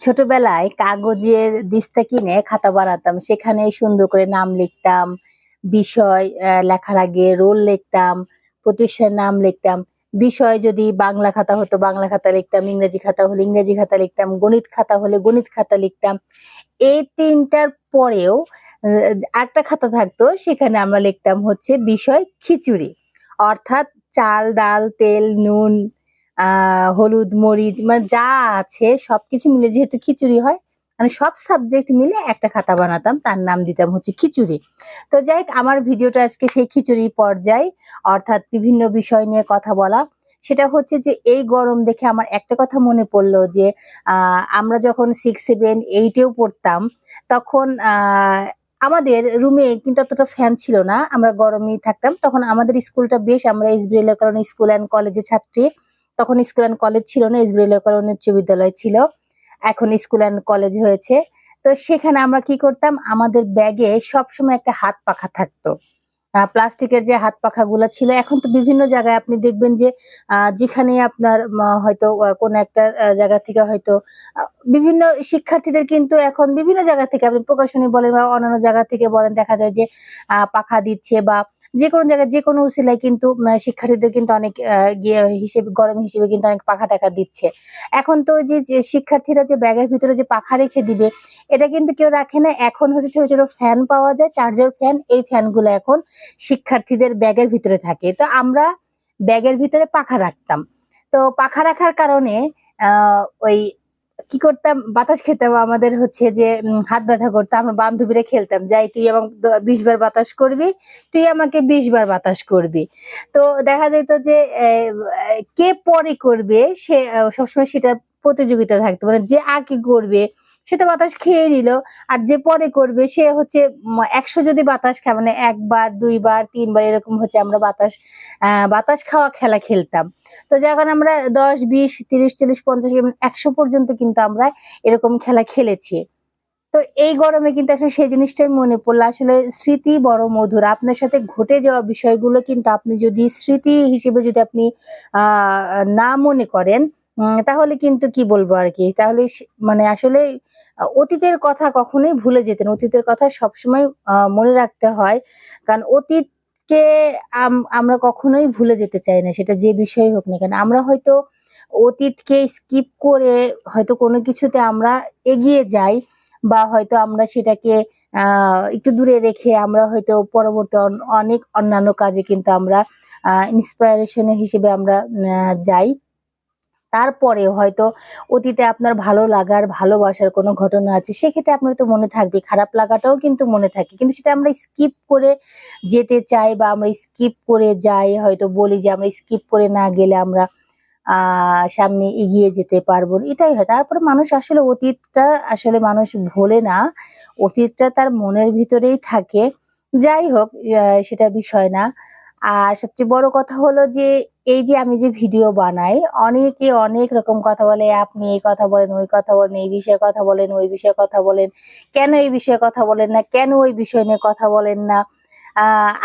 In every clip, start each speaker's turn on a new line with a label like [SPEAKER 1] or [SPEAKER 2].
[SPEAKER 1] ছোটবেলায় কাগজের দিস্তা কিনে খাতা বানাতাম সেখানে সুন্দর করে নাম লিখতাম, বিষয় লেখার আগে রোল লিখতাম, প্রতিষ্ঠানের নাম লিখতাম, বিষয় যদি বাংলা খাতা হতো, বাংলা খাতা লিখতাম, ইংরেজি খাতা হলে ইংরেজি খাতা লিখতাম, গণিত খাতা হলে গণিত খাতা লিখতাম, এই তিনটার পরেও আরেকটা খাতা থাকতো, সেখানে আমরা লিখতাম হচ্ছে বিষয় খিচুড়ি, অর্থাৎ চাল, ডাল, তেল, নুন হলুদ, মরিচ মানে যা আছে, সবকিছু মিলে যেহেতু খিচুড়ি হয় মানে সব সাবজেক্ট মিলে একটা খাতা বানাতাম, তার নাম দিতাম হচ্ছে খিচুড়ি। তো যাই আমার ভিডিওটা আজকে সেই খিচুড়ি পর্যায়ে, অর্থাৎ বিভিন্ন বিষয় নিয়ে কথা বলা। সেটা হচ্ছে যে, এই গরম দেখে আমার একটা কথা মনে পড়ল যে আমরা যখন সিক্স সেভেন এইটেও পড়তাম, তখন আমাদের রুমে কিন্তু অতটা ফ্যান ছিল না, আমরা গরমেই থাকতাম, তখন আমাদের স্কুলটা বেশ, আমরা এসবি কারণ স্কুল অ্যান্ড কলেজের ছাত্রী। তখন স্কুল অ্যান্ড কলেজ ছিল না এসবি কারণ উচ্চ বিদ্যালয় ছিল। এখন স্কুল অ্যান্ড কলেজ হয়েছে। তো সেখানে আমরা কি করতাম, আমাদের ব্যাগে সবসময় একটা হাত পাখা থাকতো। প্লাস্টিকের যে হাত পাখাগুলো ছিল, এখন তো বিভিন্ন জায়গায় আপনি দেখবেন যে যেখানে আপনার হয়তো কোনো একটা জায়গা থেকে হয়তো বিভিন্ন শিক্ষার্থীদের কিন্তু এখন বিভিন্ন জায়গা থেকে আপনি প্রকাশনী বলেন বা অন্যান্য জায়গা থেকে বলেন, দেখা যায় যে পাখা দিচ্ছে বা যে কোনো জায়গায় যে কোনো উসিলায় কিন্তু শিক্ষার্থীদের কিন্তু অনেক গিয়ে হিসেবে, গরম হিসেবে কিন্তু অনেক পাখা টাকা দিচ্ছে। এখন তো যে শিক্ষার্থীরা যে ব্যাগের ভিতরে যে পাখা রেখে দিবে, এটা কিন্তু কেউ রাখে না। এখন হচ্ছে ছোট ছোট ফ্যান পাওয়া যায়, চার্জার ফ্যান, এই ফ্যানগুলো এখন শিক্ষার্থীদের ব্যাগের ভিতরে থাকে। তো আমরা ব্যাগের ভিতরে পাখা রাখতাম। তো পাখা রাখার কারণে ওই কি করতাম? বাতাস খেতাম। আমাদের হচ্ছে যে হাত ব্যথা করতাম আমরা বান্ধবীরা খেলতাম। যাই, তুই এবং বিশ বার বাতাস করবি, তুই আমাকে বিশ বার বাতাস করবি। তো দেখা যেত যে কে পরে করবে সে, সবসময় সেটা প্রতিযোগিতা থাকতো। মানে যে আগে করবে সে তো বাতাস খেয়ে নিল। আর যে পরে করবে, সে হচ্ছে একশো যদি বাতাস খায় মানে একবার, দুইবার, তিনবার, এরকম হচ্ছে আমরা বাতাস বাতাস খাওয়া খেলা খেলতাম। তো যখন আমরা দশ, বিশ, তিরিশ, চল্লিশ, পঞ্চাশ একশো পর্যন্ত কিন্তু আমরা এরকম খেলা খেলেছি। তো এই গরমে কিন্তু আসলে সেই জিনিসটাই মনে পড়ল। আসলে স্মৃতি বড় মধুর। আপনার সাথে ঘটে যাওয়া বিষয়গুলো কিন্তু আপনি যদি স্মৃতি হিসেবে যদি আপনি না মনে করেন তাহলে কিন্তু কি বলব আর কি? তাহলে মানে আসলে অতীতের কথা কখনোই ভুলে যেতেন অতীতের কথা সবসময় মনে রাখতে হয়। কারণ অতীতকে আম- আমরা কখনোই ভুলে যেতে চাই না, সেটা যে বিষয় হোক না কেন। আমরা হয়তো অতীতকে স্কিপ করে হয়তো কোনো কিছুতে আমরা এগিয়ে যাই বা হয়তো আমরা সেটাকে একটু দূরে রেখে আমরা হয়তো পরবর্তী অনেক অন্যান্য কাজে কিন্তু আমরা ইন্সপায়ারেশন হিসেবে আমরা যাই। তারপরে হয়তো অতীতে আপনার ভালো লাগার, ভালোবাসার কোনো ঘটনা আছে, সেক্ষেত্রে আপনার তো মনে থাকবে, খারাপ লাগাটাও কিন্তু মনে থাকে। কিন্তু সেটা আমরা স্কিপ করে যেতে চাই বা আমরা স্কিপ করে যাই, হয়তো বলি যে আমরা স্কিপ করে না গেলে আমরা সামনে এগিয়ে যেতে পারব এটাই হয়। তারপরে মানুষ আসলে অতীতটা আসলে মানুষ ভোলে না, অতীতটা তার মনের ভিতরেই থাকে। যাই হোক সেটা বিষয় না। আর সবচেয়ে বড় কথা হলো যে, এই যে আমি যে ভিডিও বানাই, অনেকে অনেক রকম কথা বলে, আপনি এই কথা বলেন, ওই কথা বলেন, এই বিষয়ে কথা বলেন, ওই বিষয়ে কথা বলেন। কেন এই বিষয়ে কথা বলেন না? কেন ওই বিষয় নিয়ে কথা বলেন না?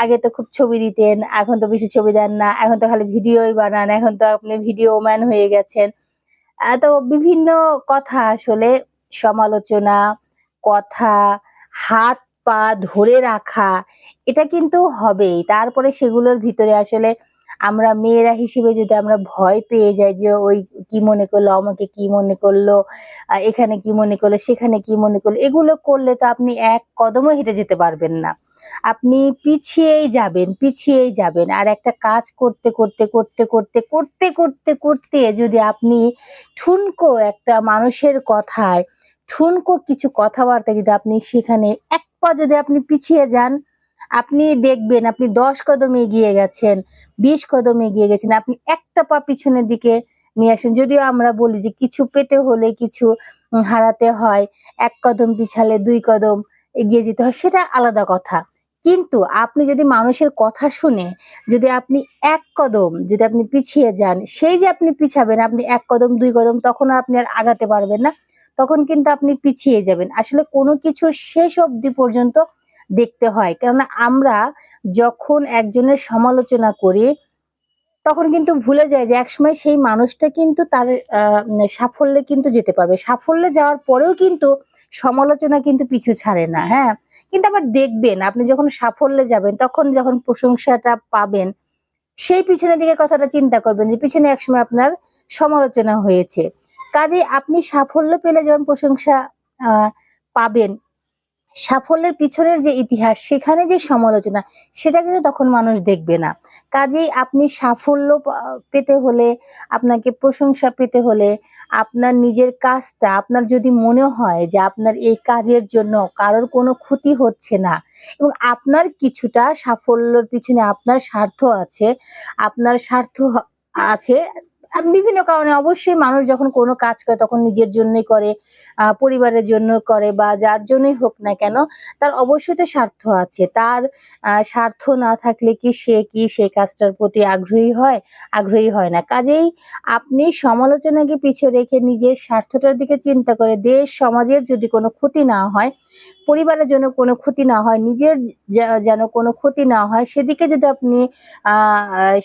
[SPEAKER 1] আগে তো খুব ছবি দিতেন, এখন তো বেশি ছবি দেন না, এখন তো খালি ভিডিওই বানান, এখন তো আপনি ভিডিও ম্যান হয়ে গেছেন। তো বিভিন্ন কথা আসলে সমালোচনা, কথা, হাত পা ধরে রাখা, এটা কিন্তু হবেই। তারপরে সেগুলোর ভিতরে আসলে আমরা মেয়েরা হিসেবে যদি আমরা ভয় পেয়ে যাই যে, ওই কি মনে করল, আমাকে কি মনে করল এখানে কি মনে করল, সেখানে কি মনে করল, এগুলো করলে তো আপনি এক কদমও হেঁটে যেতে পারবেন না। আপনি পিছিয়েই যাবেন পিছিয়েই যাবেন। আর একটা কাজ করতে করতে করতে করতে করতে করতে করতে যদি আপনি ঠুনকো একটা মানুষের কথায়, ঠুনকো কিছু কথাবার্তা যদি আপনি সেখানে এক পা যদি আপনি পিছিয়ে যান, আপনি দেখবেন আপনি দশ কদম এগিয়ে গেছেন, বিশ কদম এগিয়ে গেছেন, আপনি একটা পা পিছনের দিকে নিয়ে আসেন। যদিও আমরা বলি যে কিছু পেতে হলে কিছু হারাতে হয়, এক কদম পিছালে দুই কদম এগিয়ে যেতে হয়, সেটা আলাদা কথা। কিন্তু আপনি যদি মানুষের কথা শুনে যদি আপনি এক কদম যদি আপনি পিছিয়ে যান, সেই যে আপনি পিছাবেন, আপনি এক কদম, দুই কদম, তখন আপনি আর আগাতে পারবেন না। তখন কিন্তু আপনি পিছিয়ে যাবেন। আসলে কোনো কিছু শেষ অবধি পর্যন্ত দেখতে হয়। কেননা আমরা যখন একজনের সমালোচনা করি তখন কিন্তু ভুলে যায় যে একসময় সেই মানুষটা কিন্তু তার সাফল্যে কিন্তু যেতে পারবে। সাফল্যে যাওয়ার পরেও কিন্তু সমালোচনা কিন্তু পিছু ছাড়ে না হ্যাঁ? কিন্তু আবার দেখবেন, আপনি যখন সাফল্যে যাবেন, তখন যখন প্রশংসাটা পাবেন, সেই পিছনের দিকে কথাটা চিন্তা করবেন যে পিছনে একসময় আপনার সমালোচনা হয়েছে। কাজে আপনি সাফল্য পেলে যেমন প্রশংসা পাবেন সাফল্যের পিছনের যে ইতিহাস, সেখানে যে সমালোচনা, সেটা কিন্তু তখন মানুষ দেখবে না। কাজেই আপনি সাফল্য পেতে হলে, আপনাকে প্রশংসা পেতে হলে, আপনার নিজের কাজটা, আপনার যদি মনে হয় যে আপনার এই কাজের জন্য কারোর কোনো ক্ষতি হচ্ছে না, এবং আপনার কিছুটা সাফল্যর পিছনে আপনার স্বার্থ আছে, আপনার স্বার্থ আছে বিভিন্ন কারণে অবশ্যই মানুষ যখন কোনো কাজ করে, তখন নিজের জন্যই করে পরিবারের জন্য করে বা যার জন্যই হোক না কেন, তার অবশ্যই তো স্বার্থ আছে। তার স্বার্থ না থাকলে কি সে কি সেই কাজটার প্রতি আগ্রহী হয়? আগ্রহী হয় না। কাজেই আপনি সমালোচনাকে পিছু রেখে নিজের স্বার্থটার দিকে চিন্তা করে দেশ, সমাজের যদি কোনো ক্ষতি না হয়, পরিবারের জন্য কোনো ক্ষতি না হয়, নিজের যেন কোনো ক্ষতি না হয়, সেদিকে যদি আপনি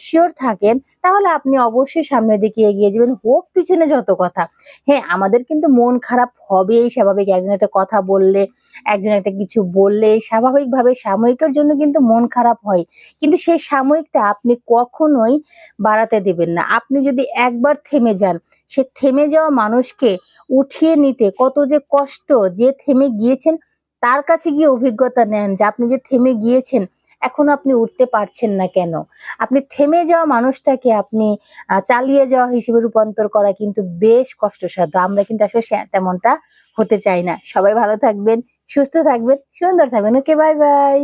[SPEAKER 1] শিওর থাকেন তাহলে আপনি অবশ্যই সামনের দিকে এগিয়ে যাবেন। হোক, পিছনে যত কথা। হ্যাঁ আমাদের কিন্তু মন খারাপ হবেই স্বাভাবিক। একজন একটা কথা বললে, একজন একটা কিছু বললে, স্বাভাবিকভাবে সাময়িকের জন্য কিন্তু মন খারাপ হয়। কিন্তু সেই সাময়িকটা আপনি কখনোই বাড়াতে দেবেন না। আপনি যদি একবার থেমে যান, সে থেমে যাওয়া মানুষকে উঠিয়ে নিতে কত যে কষ্ট যে থেমে গিয়েছেন, তার কাছে গিয়ে অভিজ্ঞতা নেন যে আপনি যে থেমে গিয়েছেন এখনও আপনি উঠতে পারছেন না কেন? আপনি থেমে যাওয়া মানুষটাকে আপনি চালিয়ে যাওয়া হিসেবে রূপান্তর করা কিন্তু বেশ কষ্টসাধ্য। আমরা কিন্তু আসলে তেমনটা হতে চাই না। সবাই ভালো থাকবেন, সুস্থ থাকবেন, সুন্দর থাকবেন। Okay bye bye